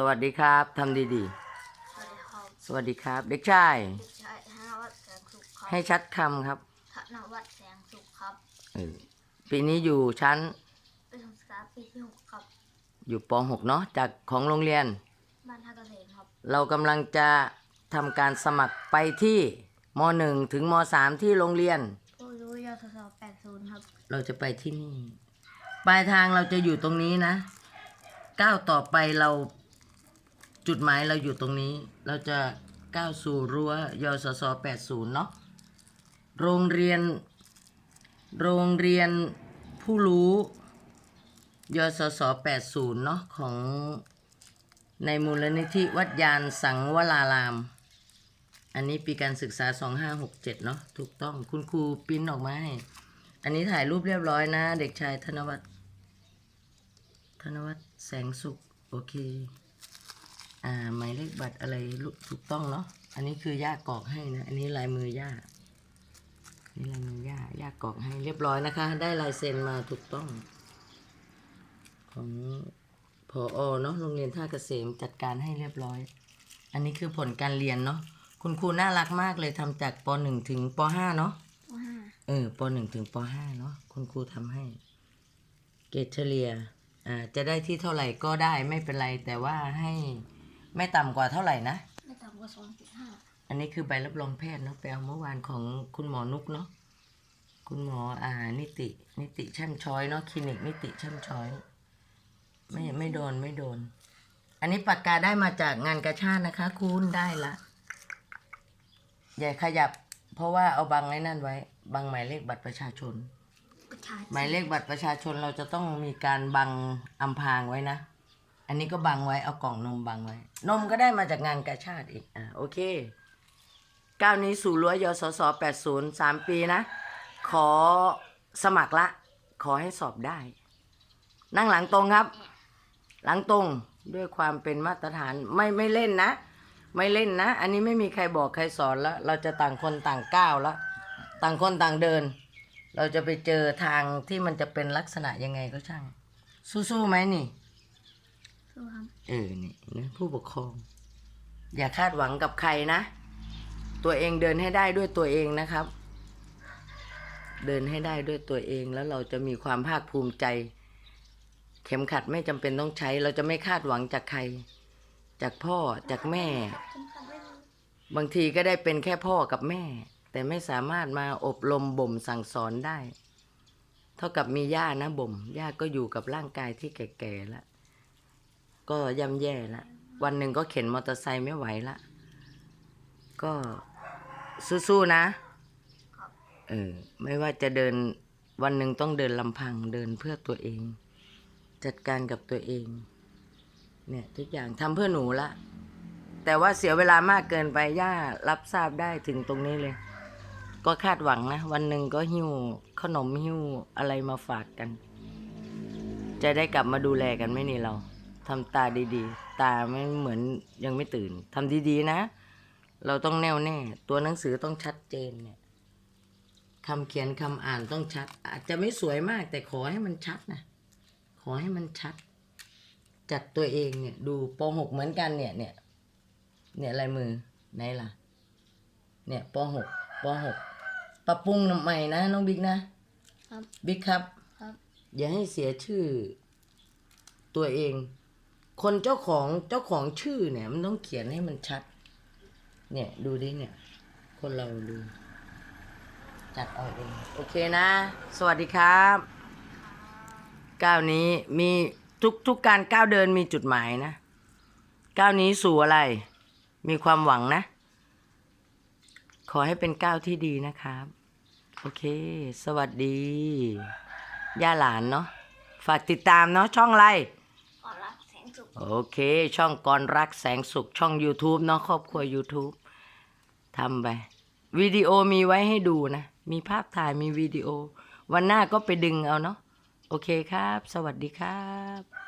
สวัสดีครับทำดีสวัสดีครับๆ สวัสดีครับ เด็กชาย เด็กชายธนวัฒน์แสงสุขครับให้ชัดคำครับธนวัฒน์แสงสุขครับ เออปีนี้อยู่ชั้นเป็นศึกษาปีที่หกครับอยู่ป .6 เนาะจากของโรงเรียน บ้านท่าเกษมครับ เรากำลังจะทำการสมัครไปที่ม .1 ถึงม .3 ที่โรงเรียน ผู้รู้ยศสแปดศูนย์ครับ เราจะไปที่นี่ ปลายทางเราจะอยู่ตรงนี้นะ ก้าวต่อไปเรา จุดหมายเราอยู่ตรงนี้ เราจะก้าวสู่รั้วยศส80 เนาะ โรงเรียน โรงเรียนผู้รู้ยศส80 เนาะของในมูลนิธิวัดยานสังวราราม อันนี้ปีการศึกษา 2567 เนาะ ถูกต้อง คุณครูปิ้นออกมาให้ อันนี้ถ่ายรูปเรียบร้อยนะ เด็กชายธนวัฒน์ ธนวัฒน์แสงสุข โอเค อ่าหมายเลขบัตรอะไรลูกถูกต้องเนาะอันนี้คือย่ากรอกให้นะ อันนี้ลายมือย่านี่ลายมือย่าย่ากรอกให้เรียบร้อยนะคะ ได้ลายเซ็นมาถูกต้อง ของพออเนาะโรงเรียนท่าเกษมจัดการให้เรียบร้อย อันนี้คือผลการเรียนเนาะคุณครูน่ารักมากเลยทำจากป .1 ถึงป .5 เนาะว่าเออปหนึ่งถึงปห้าเนาะคุณครูทำให้ เกรดเฉลี่ยอ่าจะได้ที่เท่าไหร่ก็ได้ไม่เป็นไรแต่ว่าให้ ไม่ต่ำกว่าเท่าไหร่นะ ไม่ต่ำกว่าสองจุดห้าอันนี้คือใบรับรองแพทย์เนาะไปเอาเมื่อวานของคุณหมอนุกเนาะคุณหมออ่า นิติ นิติช่ำช้อยเนาะคลินิกนิติช่ำช้อย ไม่ไม่โดนไม่โดน อันนี้ปากกาได้มาจากงานกระชาตินะคะ คุณได้ละอย่าขยับ เพราะว่าเอาบังไอ้นั่นไว้ บังหมายเลขบัตรประชาชน ประชาหมายเลขบัตรประชาชนเราจะต้องมีการบังอำพรางไว้นะ อันนี้ก็บังไว้เอากล่องนมบังไว้ นมก็ได้มาจากงานกาชาติอีกอะโอเคก้าวนี้สู่รั้วยศส80 3ปีนะ ขอสมัครละ ขอให้สอบได้ นั่งหลังตรงครับ หลังตรงด้วยความเป็นมาตรฐานไม่ไม่เล่นนะ ไม่เล่นนะ อันนี้ไม่มีใครบอกใครสอนแล้ว เราจะต่างคนต่างก้าวแล้ว ต่างคนต่างเดิน เราจะไปเจอทางที่มันจะเป็นลักษณะยังไงก็ช่าง สู้ๆไหมนี่ รับเออนี่นะผู้ปกครอง อย่าคาดหวังกับใครนะ ตัวเองเดินให้ได้ด้วยตัวเองนะครับ เดินให้ได้ด้วยตัวเองแล้วเราจะมีความภาคภูมิใจ เข็มขัดไม่จำเป็นต้องใช้ เราจะไม่คาดหวังจากใคร จากพ่อจากแม่ บางทีก็ได้เป็นแค่พ่อกับแม่ แต่ไม่สามารถมาอบรมบ่มสั่งสอนได้ เท่ากับมีย่านะบ่มย่าก็อยู่กับร่างกายที่แก่ๆแล้ว ก็ย่ำแย่ละวันหนึ่งก็เข็นมอเตอร์ไซค์ไม่ไหวละก็สู้ๆนะเออไม่ว่าจะเดินวันหนึ่งต้องเดินลำพังเดินเพื่อตัวเอง จัดการกับตัวเอง เนี่ยทุกอย่างทำเพื่อหนูละแต่ว่าเสียเวลามากเกินไปย่ารับทราบได้ถึงตรงนี้เลย ก็คาดหวังนะ วันหนึ่งก็หิ้วขนมหิ้วอะไรมาฝากกัน จะได้กลับมาดูแลกันไม่นี่เรา ทำตาดีๆ ตาไม่เหมือนยังไม่ตื่นทำดีๆนะ เราต้องแน่วแน่ ตัวหนังสือต้องชัดเจนเนี่ยคำเขียนคำอ่านต้องชัด อาจจะไม่สวยมาก แต่ขอให้มันชัดนะขอให้มันชัด จัดตัวเองเนี่ย ดูปหกเหมือนกันเนี่ยเนี่ยเนี่ยลายมือไหนล่ะ เนี่ยปหกปหกปรับปรุงใหม่นะน้องบิ๊กนะครับ บิ๊กครับ ครับ อย่าให้เสียชื่อตัวเอง คนเจ้าของเจ้าของชื่อเนี่ย มันต้องเขียนให้มันชัด เนี่ยดูดิเนี่ย คนเราดู จัดเอาเองโอเคนะ สวัสดีครับก้าวนี้มีทุกทุกการก้าวเดินมีจุดหมายนะก้าวนี้สู่อะไร มีความหวังนะ ขอให้เป็นก้าวที่ดีนะครับ โอเค สวัสดี ย่าหลานเนาะฝากติดตามเนาะช่องอะไร ขอรับแสงสุข โอเค ช่องกรรักแสงสุขช่อง YouTube เนาะครอบครัว YouTube ทำไปวิดีโอมีไว้ให้ดูนะ มีภาพถ่ายมีวิดีโอ วันหน้าก็ไปดึงเอาเนาะโอเคครับ สวัสดีครับ